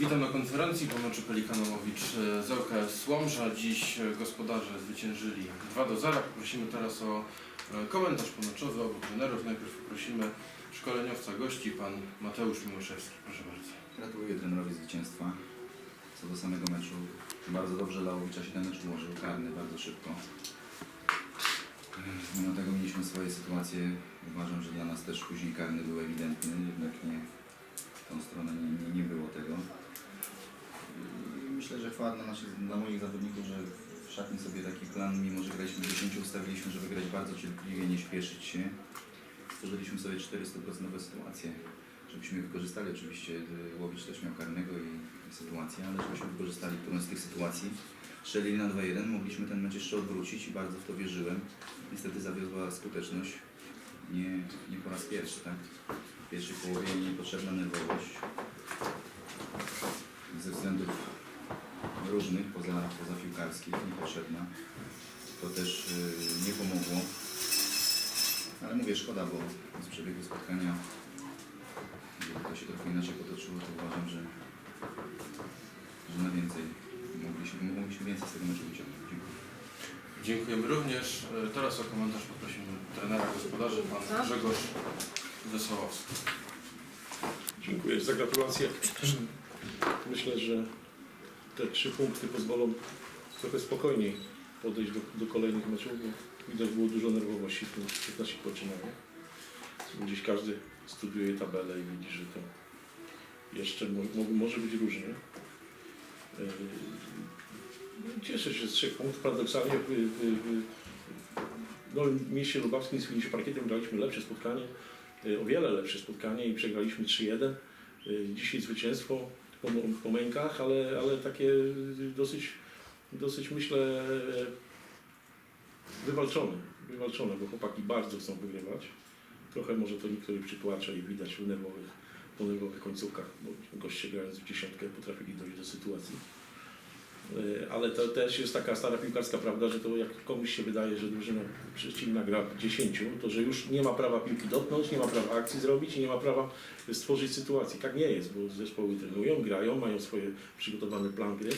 Witam na konferencji po meczu Pelikanowicz e, z ŁKS Łomża. Dziś e, gospodarze zwyciężyli 2 do 0. Poprosimy teraz o e, komentarz pomeczowy obu trenerów. Najpierw poprosimy szkoleniowca gości, pan Mateusz Miłoszewski. Proszę bardzo. Gratuluję trenerowi zwycięstwa. Co do samego meczu, bardzo dobrze Lałowicza się ten mecz ułożył, karny bardzo szybko. Mimo tego mieliśmy swoje sytuacje. Uważam, że dla nas też później karny był ewidentny, jednak nie w tą stronę nie, nie, nie było tego. Myślę, że chwała dla, naszych, dla moich zawodników, że w szatni sobie taki plan, mimo że graliśmy 10, ustawiliśmy, żeby grać bardzo cierpliwie, nie śpieszyć się. Stworzyliśmy sobie 400% sytuacje żebyśmy wykorzystali. Oczywiście y, Łowicz też miał karnego i, i sytuację, ale żebyśmy wykorzystali którąś z tych sytuacji. Strzelili na 2-1, mogliśmy ten mecz jeszcze odwrócić i bardzo w to wierzyłem. Niestety zawiodła skuteczność nie, nie po raz pierwszy, tak? W pierwszej połowie niepotrzebna nerwowość ze względów różnych, poza, poza piłkarskich, niepotrzebna. To też y, nie pomogło. Ale mówię, szkoda, bo z przebiegu spotkania Gdyby to się trochę inaczej potoczyło, to uważam, że, że na więcej mogliśmy, mogliśmy więcej z tego meczu wyciągnąć. Dziękuję. Dziękujemy również. E, Teraz o komentarz poprosimy trenera gospodarzy, pan Grzegorz Wesołowski. Dziękuję za gratulacje. Myślę, że te trzy punkty pozwolą trochę spokojniej podejść do, do kolejnych meczów, bo widać było dużo nerwowości w, naszych poczynaniach. Gdzieś każdy studiuje tabelę i widzi, że to jeszcze mo, mo, może być różnie. Yy, Cieszę się z trzech punktów. Paradoksalnie w, w, w, w Nowym Mieście Lubawskim z Parkietem graliśmy lepsze spotkanie, yy, o wiele lepsze spotkanie i przegraliśmy 3-1. Y, Dzisiaj zwycięstwo po, mękach, ale, ale takie dosyć, dosyć myślę wywalczone, wywalczone, bo chłopaki bardzo chcą wygrywać. Trochę może to niektórych przytłacza i widać w nerwowych, po nerwowych końcówkach, bo goście grając w dziesiątkę potrafili dojść do sytuacji. Y, Ale to też jest taka stara piłkarska prawda, że to jak komuś się wydaje, że drużyna przeciwna gra w 10, to że już nie ma prawa piłki dotknąć, nie ma prawa akcji zrobić i nie ma prawa stworzyć sytuacji. Tak nie jest, bo zespoły trenują, grają, mają swoje przygotowany plan gry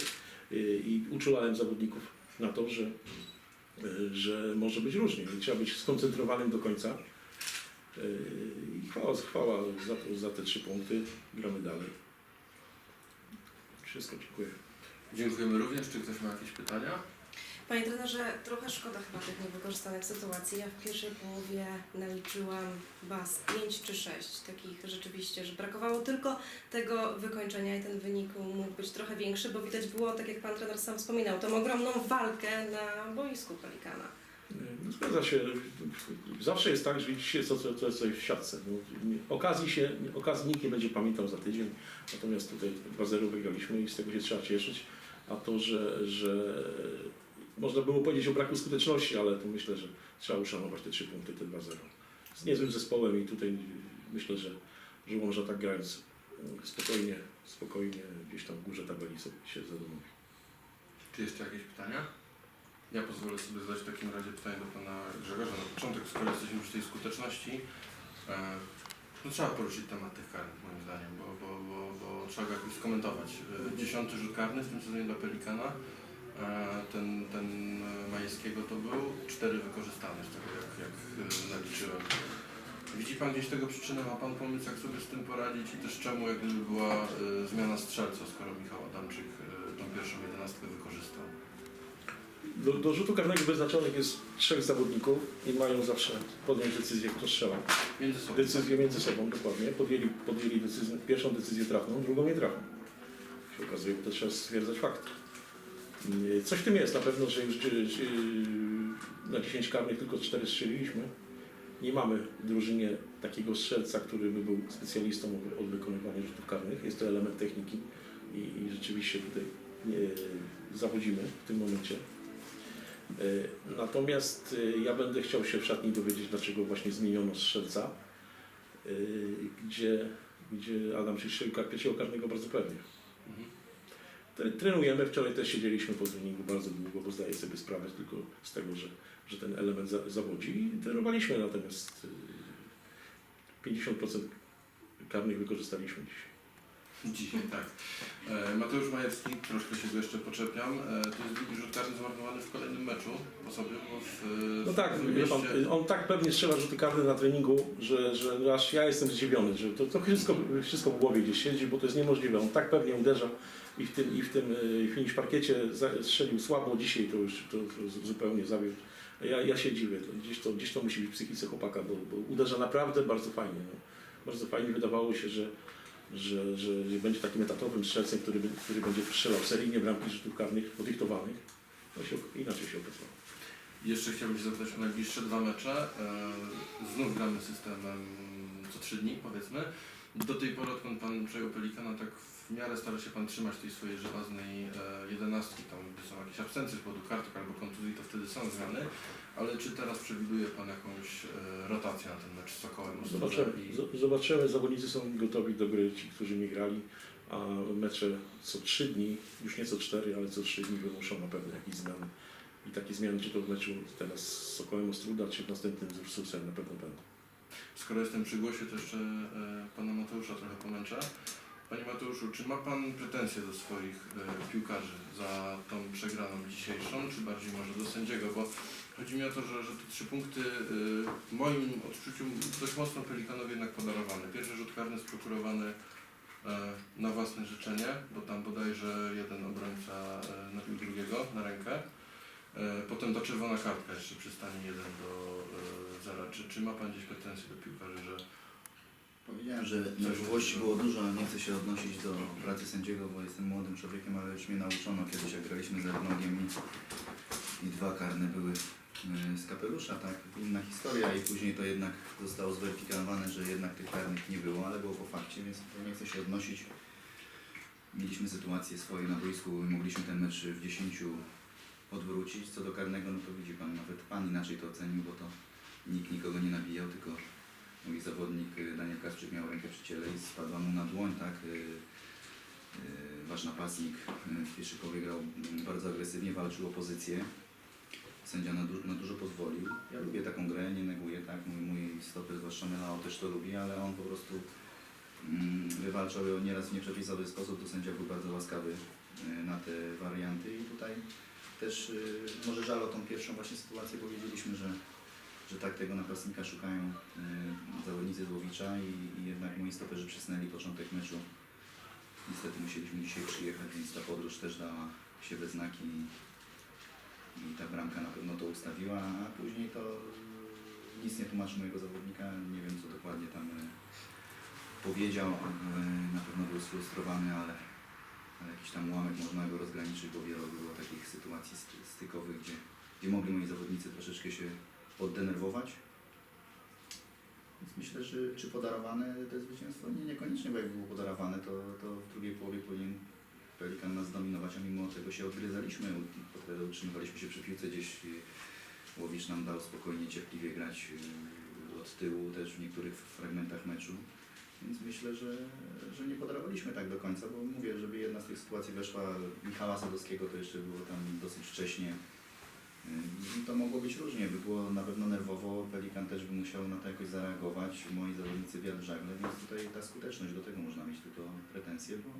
y, i uczulałem zawodników na to, że, y, że może być różnie. Trzeba być skoncentrowanym do końca. I chwała, chwała za, za te trzy punkty. Gramy dalej. Wszystko, dziękuję. Dziękujemy również. Czy ktoś ma jakieś pytania? Panie trenerze, trochę szkoda chyba tych niewykorzystanych sytuacji. Ja w pierwszej połowie naliczyłam chyba z 5 czy 6 takich rzeczywiście, że brakowało tylko tego wykończenia i ten wynik mógł być trochę większy, bo widać było, tak jak pan trener sam wspominał, tą ogromną walkę na boisku Pelikana. Y, Zgadza się. Zawsze jest tak, że widzi się co, co, co, jest w siatce. No, okazji, się, okazji nikt nie będzie pamiętał za tydzień, natomiast tutaj 2-0 wygraliśmy i z tego się trzeba cieszyć. A to, że, że można było powiedzieć o braku skuteczności, ale to myślę, że trzeba uszanować te trzy punkty, te 2-0. Z niezłym zespołem i tutaj myślę, że, że Łomża tak grając y, spokojnie, spokojnie gdzieś tam w górze tabeli sobie się zadowoli. Czy jeszcze jakieś pytania? Ja pozwolę sobie zadać w takim razie pytanie do pana Grzegorza na początek, skoro jesteśmy przy tej skuteczności. No trzeba poruszyć temat tych karnych moim zdaniem, bo, bo, bo, bo trzeba go jakoś skomentować. E, dziesiąty rzut karny w tym sezonie dla Pelikana. E, ten, ten e, Majewskiego to był cztery wykorzystane, z tego jak, jak naliczyłem. Widzi Pan gdzieś tego przyczynę? Ma Pan pomysł, jak sobie z tym poradzić i też czemu, jak gdyby była zmiana strzelca, skoro Michał Adamczyk tą pierwszą jedenastkę wykorzystał? Do, do rzutu karnego wyznaczonych jest trzech zawodników i mają zawsze podjąć decyzję, kto strzela. Między sobą. Decyzję między sobą, dokładnie. Podjęli, podjęli decyzję, pierwszą decyzję trafną, drugą nie trafną. Się okazuje, bo to trzeba stwierdzać fakt. Coś w tym jest na pewno, że już na 10 karnych tylko 4 strzeliliśmy. Nie mamy w drużynie takiego strzelca, który by był specjalistą od- od wykonywania rzutów karnych. Jest to element techniki i, i rzeczywiście tutaj nie, zawodzimy w tym momencie. Y, Natomiast y, ja będę chciał się w szatni dowiedzieć, dlaczego właśnie zmieniono strzelca, y, gdzie, gdzie Adam kar- pierwszego karnego bardzo pewnie. Mhm. Tre- Trenujemy, wczoraj też siedzieliśmy po treningu bardzo długo, bo zdaję sobie sprawę tylko z tego, że, że ten element za, zawodzi trenowaliśmy, natomiast y, 50% karnych wykorzystaliśmy dzisiaj. Dzisiaj, tak. E, Mateusz Majewski, troszkę się go jeszcze poczepiam. E, to jest drugi rzut karny zmarnowany w kolejnym meczu po sobie, bo w, No w tak, w wie pan, mieście- on tak pewnie strzela rzuty karne na treningu, że, że aż ja jestem zdziwiony, że to, to wszystko, wszystko w głowie gdzieś siedzi, bo to jest niemożliwe. On tak pewnie uderza i w tym, i w tym y, finish parkiecie za- strzelił słabo, dzisiaj to już to, to zupełnie zawiódł. Ja, ja się dziwię, to gdzieś, to, gdzieś to musi być w psychice chłopaka, bo, bo uderza naprawdę bardzo fajnie. No. Bardzo fajnie, wydawało się, że, że, że będzie takim etatowym strzelcem, który, który będzie strzelał seryjnie bramki rzutów karnych podyktowanych. No się, inaczej się okazało. Jeszcze chciałbym się zapytać o najbliższe dwa mecze. E, Znów gramy systemem co trzy dni, powiedzmy. Do tej pory, odkąd Pan przejął Pelikana, tak w miarę stara się Pan trzymać tej swojej żelaznej e, jedenastki. Tam, gdy są jakieś absencje z powodu kartek albo kontuzji, to wtedy są zmiany. Ale czy teraz przewiduje Pan jakąś e, rotację na ten mecz z Sokołem? Zobaczymy, i- Z- zobaczymy, zawodnicy są gotowi do gry, ci, którzy nie grali, a mecze co trzy dni, już nie co cztery, ale co trzy dni wymuszą na pewno jakieś zmiany. I takie zmiany, czy to w meczu teraz z Sokołem Ostruda, czy w następnym z Ursusem na pewno będą. Skoro jestem przy głosie, to jeszcze e, Pana Mateusza trochę pomęczę. Panie Mateuszu, czy ma Pan pretensje do swoich e, piłkarzy za tą przegraną dzisiejszą, czy bardziej może do sędziego? Bo chodzi mi o to, że, że te trzy punkty e, w moim odczuciu dość mocno Pelikanowi jednak podarowane. Pierwszy rzut karny sprokurowany e, na własne życzenie, bo tam bodajże jeden obrońca e, nabił drugiego na rękę. E, Potem ta czerwona kartka jeszcze przy stanie 1 do e, 0. Czy, czy ma Pan gdzieś pretensje do piłkarzy, że Powiedziałem, że nerwowości było dużo, nie chcę się odnosić do pracy sędziego, bo jestem młodym człowiekiem, ale już mnie nauczono kiedyś, jak graliśmy z Ernogiem i, i dwa karne były y, z kapelusza, tak, inna historia i później to jednak zostało zweryfikowane, że jednak tych karnych nie było, ale było po fakcie, więc nie chcę się odnosić. Mieliśmy sytuacje swoje na boisku, mogliśmy ten mecz w 10 odwrócić. Co do karnego, no to widzi Pan, nawet Pan inaczej to ocenił, bo to nikt nikogo nie nabijał, tylko mój zawodnik y, Daniel Kasprzyk miał rękę przy ciele i spadła mu na dłoń, tak? Y, y, Wasz napastnik w Pieszykowie grał bardzo agresywnie, walczył o pozycję. Sędzia na, du- na dużo pozwolił. Ja lubię taką grę, nie neguję, tak? Mój, mój stoper, zwłaszcza Melao, też to lubi, ale on po prostu mm, wywalczał ją nieraz w nieprzepisowy sposób, to sędzia był bardzo łaskawy na te warianty i tutaj też y, może żal o tą pierwszą właśnie sytuację, bo wiedzieliśmy, że że tak tego napastnika szukają y, zawodnicy z Łowicza i, i jednak moi stoperzy przysnęli początek meczu. Niestety musieliśmy dzisiaj przyjechać, więc ta podróż też dała się we znaki i, i ta bramka na pewno to ustawiła, a później to nic nie tłumaczy mojego zawodnika, nie wiem co dokładnie tam y, powiedział, y, na pewno był sfrustrowany, ale, ale jakiś tam ułamek można go rozgraniczyć, bo wiele było takich sytuacji sty- stykowych, gdzie, gdzie mogli moi zawodnicy troszeczkę się poddenerwować. Więc myślę, że czy podarowane to zwycięstwo? Nie, niekoniecznie, bo jakby było podarowane, to, to w drugiej połowie powinien Pelikan nas zdominować, a mimo tego się odgryzaliśmy, utrzymywaliśmy się przy piłce gdzieś. y, Łowicz nam dał spokojnie, cierpliwie grać y, od tyłu też w niektórych fragmentach meczu. Więc myślę, że, że nie podarowaliśmy tak do końca, bo mówię, żeby jedna z tych sytuacji weszła Michała Sadowskiego, to jeszcze było tam dosyć wcześnie. I to mogło być różnie, by było na pewno nerwowo, Pelikan też by musiał na to jakoś zareagować, moi zawodnicy wiatr żagle, więc tutaj ta skuteczność, do tego można mieć tylko pretensje, bo,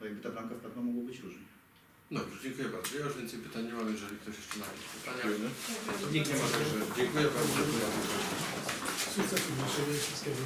bo jakby ta bramka wpadła, mogło być różnie. Dobrze, dziękuję bardzo. Ja już więcej pytań nie mam, jeżeli ktoś jeszcze ma jakieś pytania. Nikt nie ma, także dziękuję bardzo. Sukcesu naszego wszystkiego.